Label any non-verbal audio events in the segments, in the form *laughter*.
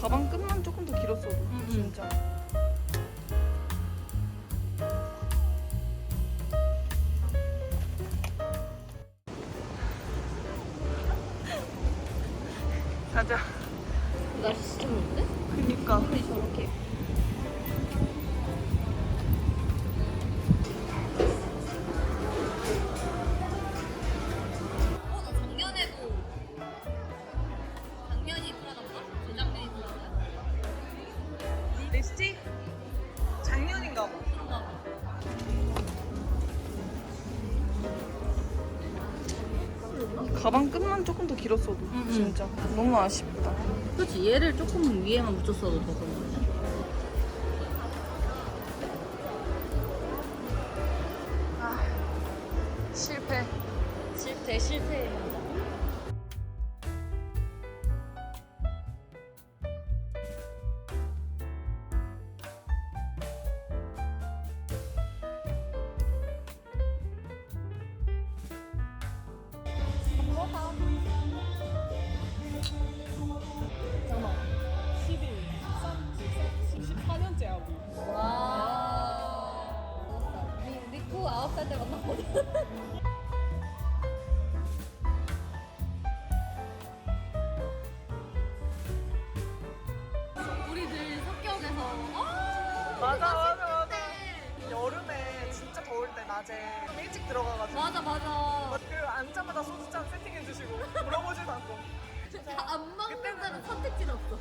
가방 끝만 조금 더 길었어도 음. 진짜. *laughs* 가자. 날씨 진짜 좋은데? 그니까. 우리 저렇게. 가방 끝만 조금 더 길었어도 음, 음. 진짜 너무 아쉽다. 그렇지 얘를 조금 위에만 붙였어도 더 그런 거지. 실패. 실패 실패. 맞아 맞아 맞아. 여름에 진짜 더울 때 낮에 좀 일찍 들어가가지고 맞아 맞아. 그 앉자마자 소주잔 세팅해 주시고 *laughs* 물어보지도 않고 안 먹는다는 선택지는 없어.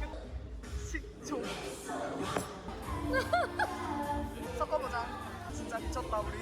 식초 *laughs* 섞어보자 진짜 미쳤다 우리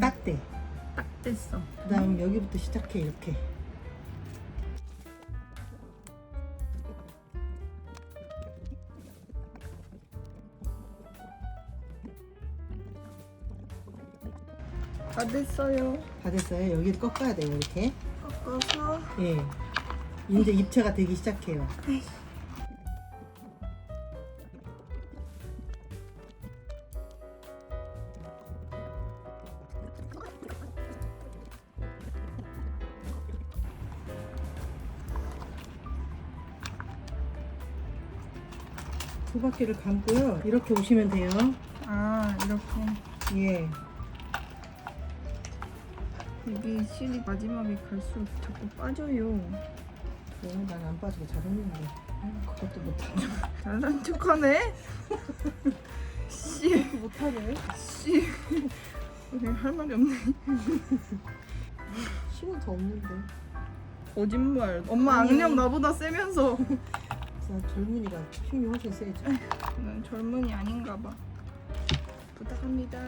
딱 돼. 딱 됐어. 그다음 여기부터 시작해 이렇게. 다 됐어요. 다 됐어요. 여기를 꺾어야 돼요 이렇게. 꺾어서 예. 이제 입체가 되기 시작해요. 두 바퀴를 감고요. 이렇게 오시면 돼요. 아 이렇게 예. 이게 실이 마지막에 갈수록 자꾸 빠져요. 난안 빠지고 잘 했는데. 그것도 못하네. 잘난 척하네. 씨, 못하네. 씨. 그냥 할 말이 없네. 힘은 더 없는데. 거짓말. 엄마 악령 나보다 세면서. 나 젊은이가 힘이 훨씬 세죠. 난 젊은이 아닌가 봐. 부탁합니다.